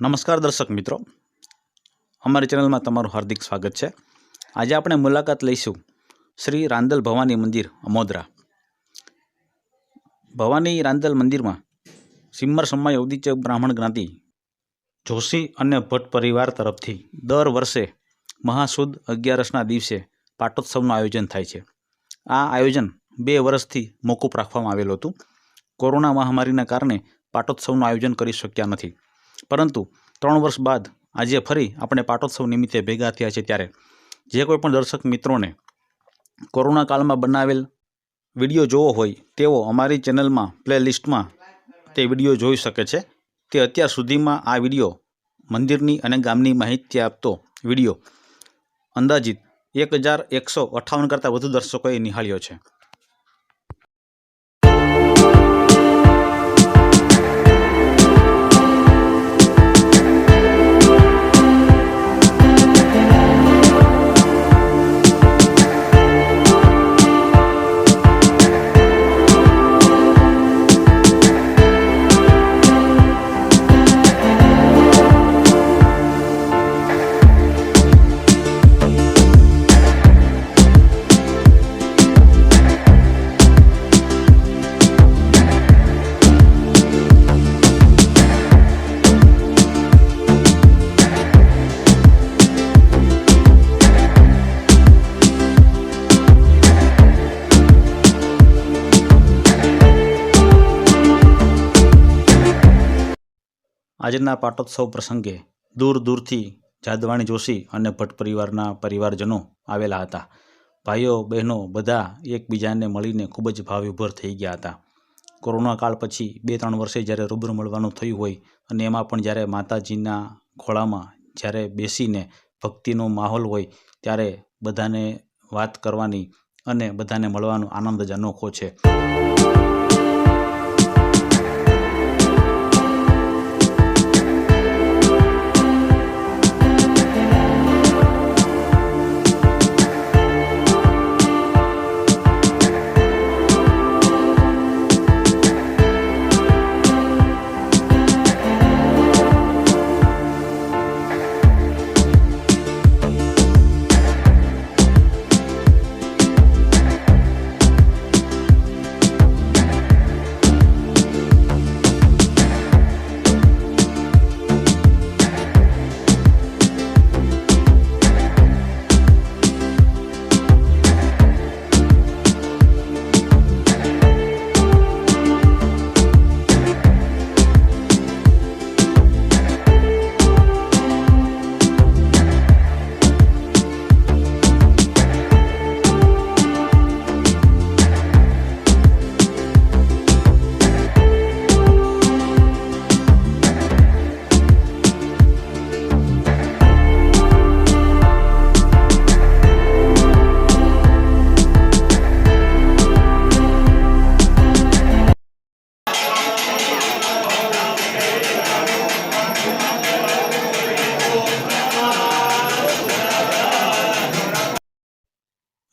નમસ્કાર દર્શક મિત્રો. અમારી ચેનલમાં તમારું હાર્દિક સ્વાગત છે. આજે આપણે મુલાકાત લઈશું શ્રી રાંદલ ભવાની મંદિર, અમોદરા. ભવાની રાંદલ મંદિરમાં સિમ્મર સમય ઉદિચ બ્રાહ્મણ જ્ઞાતિ જોશી અને ભટ્ટ પરિવાર તરફથી દર વર્ષે મહાસુદ અગિયારસના દિવસે પાટોત્સવનું આયોજન થાય છે. આ આયોજન બે વર્ષથી મોકૂફ રાખવામાં આવેલું હતું. કોરોના મહામારીના કારણે પાટોત્સવનું આયોજન કરી શક્યા નથી. પરંતુ ત્રણ વર્ષ બાદ આજે ફરી આપણે પાટોત્સવ નિમિત્તે ભેગા થયા છે ત્યારે જે કોઈ પણ દર્શક મિત્રોને કોરોના કાળમાં બનાવેલ વીડિયો જોવો હોય, તેઓ અમારી ચેનલમાં, પ્લેલિસ્ટમાં તે વીડિયો જોઈ શકે છે. તે અત્યાર સુધીમાં આ વીડિયો મંદિરની અને ગામની માહિતી આપતો વીડિયો અંદાજિત એક હજાર એકસો અઠ્ઠાવન કરતાં વધુ દર્શકોએ નિહાળ્યો છે. આજના પાટોત્સવ પ્રસંગે દૂર દૂરથી જાદવાણી જોશી અને ભટ્ટ પરિવારના પરિવારજનો આવેલા હતા. ભાઈઓ, બહેનો બધા એકબીજાને મળીને ખૂબ જ ભાવવિભોર થઈ ગયા હતા. કોરોના કાળ પછી બે ત્રણ વર્ષે જ્યારે રૂબરૂ મળવાનું થયું હોય અને એમાં પણ જ્યારે માતાજીના ખોળામાં જ્યારે બેસીને ભક્તિનો માહોલ હોય ત્યારે બધાને વાત કરવાની અને બધાને મળવાનો આનંદ જ અનોખો છે.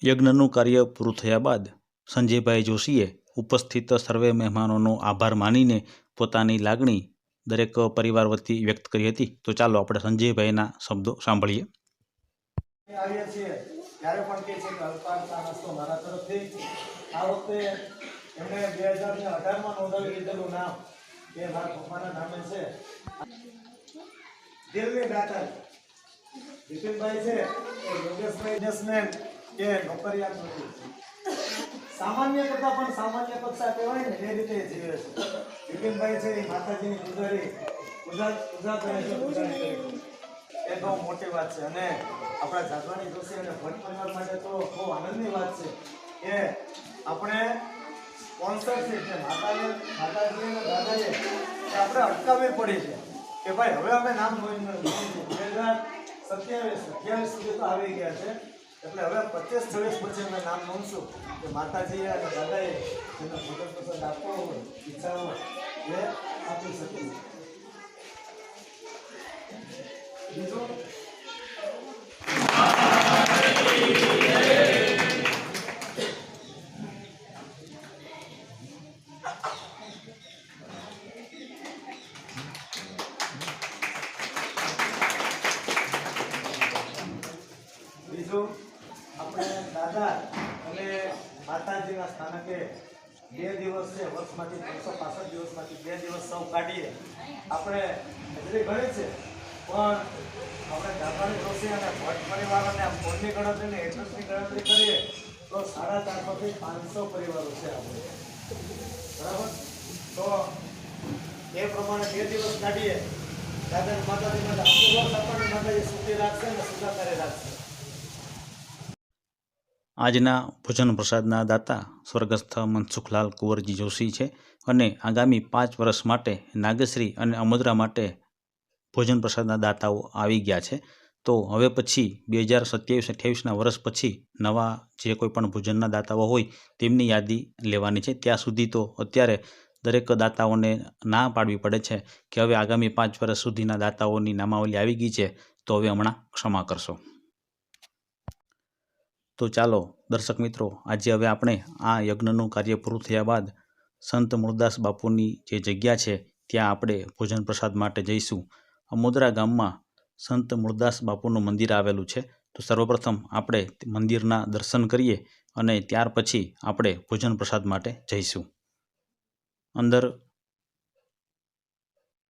યજ્ઞનું કાર્ય પૂરું થયા બાદ સંજયભાઈ જોશીએ ઉપસ્થિત સર્વે મહેમાનોનો આભાર માનીને પોતાની લાગણી દરેક પરિવાર વતી વ્યક્ત કરી હતી. તો ચાલો આપણે સંજયભાઈના શબ્દો સાંભળીએ. આવીએ છીએ. ત્યારે છે યોગેશભાઈ બિઝનેસમેન કે નોકરિયાત નથી. સામાન્ય કરતા પણ સામાન્ય કક્ષા કહેવાય ને, એ રીતે જીવે છે. બિપિનભાઈ છે એ માતાજીની પૂજારી. પૂજા પૂજા કરે છે એ બહુ મોટી વાત છે. અને આપણા જાદવાની જોશી અને ભટ્ટ પરિવાર માટે તો બહુ આનંદની વાત છે કે આપણે સ્પોન્સરશીપ છે જે માતાએ માતાજી અને દાદાએ આપણે અટકાવવી પડી છે કે ભાઈ, હવે અમે નામ નોંધ્યું બે હજાર સત્યાવીસ, અઠ્યાવીસ સુધી તો આવી ગયા છે. એટલે હવે પચીસ છવ્વીસ પછી અમે નામ નોંધશું કે માતાજીએ અને દાદાએ જેને અને માતાજીના સ્થાનકે બે દિવસ વર્ષમાંથી ત્રણસો પાસઠ દિવસમાંથી બે દિવસ સૌ કાઢીએ. આપણે હજરી ઘણી છે, પણ આપણે દાદાની જોશી અને ભટ્ટ પરિવાર અને ફોનની ગણતરી ને એડ્રેસની ગણતરી કરીએ, તો સાડા ચારસોથી પાંચસો પરિવારો છે આપણે. બરાબર? તો એ પ્રમાણે બે દિવસ કાઢીએ. દાદા માતાજી માતા આખું વર્ષ આપણને માતાજી સુધી રાખશે અને સુખાકારી રાખશે. આજના ભોજન પ્રસાદના દાતા સ્વર્ગસ્થ મનસુખલાલ કુંવરજી જોશી છે અને આગામી પાંચ વર્ષ માટે નાગશ્રી અને અમુદ્રા માટે ભોજન પ્રસાદના દાતાઓ આવી ગયા છે. તો હવે પછી બે હજાર સત્યાવીસ અઠ્યાવીસના વર્ષ પછી નવા જે કોઈ પણ ભોજનના દાતાઓ હોય તેમની યાદી લેવાની છે. ત્યાં સુધી તો અત્યારે દરેક દાતાઓને ના પાડવી પડે છે કે હવે આગામી પાંચ વર્ષ સુધીના દાતાઓની નામાવલી આવી ગઈ છે. તો હવે હમણાં ક્ષમા કરશો. તો ચાલો, દર્શક મિત્રો, આજે હવે આપણે આ યજ્ઞનું કાર્ય પૂરું થયા બાદ સંત મૂળદાસ બાપુની જે જગ્યા છે, ત્યાં આપણે ભોજન પ્રસાદ માટે જઈશું. અમોદરા ગામમાં સંત મૂળદાસ બાપુનું મંદિર આવેલું છે. તો સર્વપ્રથમ આપણે મંદિરના દર્શન કરીએ અને ત્યાર પછી આપણે ભોજન પ્રસાદ માટે જઈશું. અંદર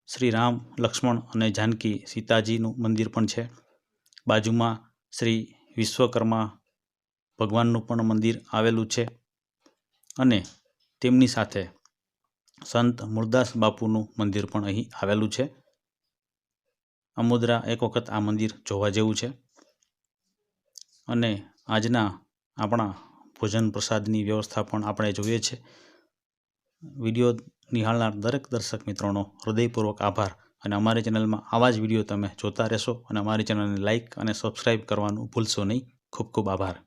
શ્રી રામ લક્ષ્મણ અને જાનકી સીતાજીનું મંદિર પણ છે. બાજુમાં શ્રી વિશ્વકર્મા ભગવાનનું પણ મંદિર આવેલું છે અને તેમની સાથે સંત મૂળદાસ બાપુનું મંદિર પણ અહીં આવેલું છે. અમુદ્રા એક વખત આ મંદિર જોવા જેવું છે અને આજના આપણા ભોજન પ્રસાદની વ્યવસ્થા પણ આપણે જોઈએ છે. વીડિયો નિહાળનાર દરેક દર્શક મિત્રોનો હૃદયપૂર્વક આભાર અને અમારી ચેનલમાં આવા જ વીડિયો તમે જોતા રહેશો અને અમારી ચેનલને લાઇક અને સબસ્ક્રાઈબ કરવાનું ભૂલશો નહીં. ખૂબ ખૂબ આભાર.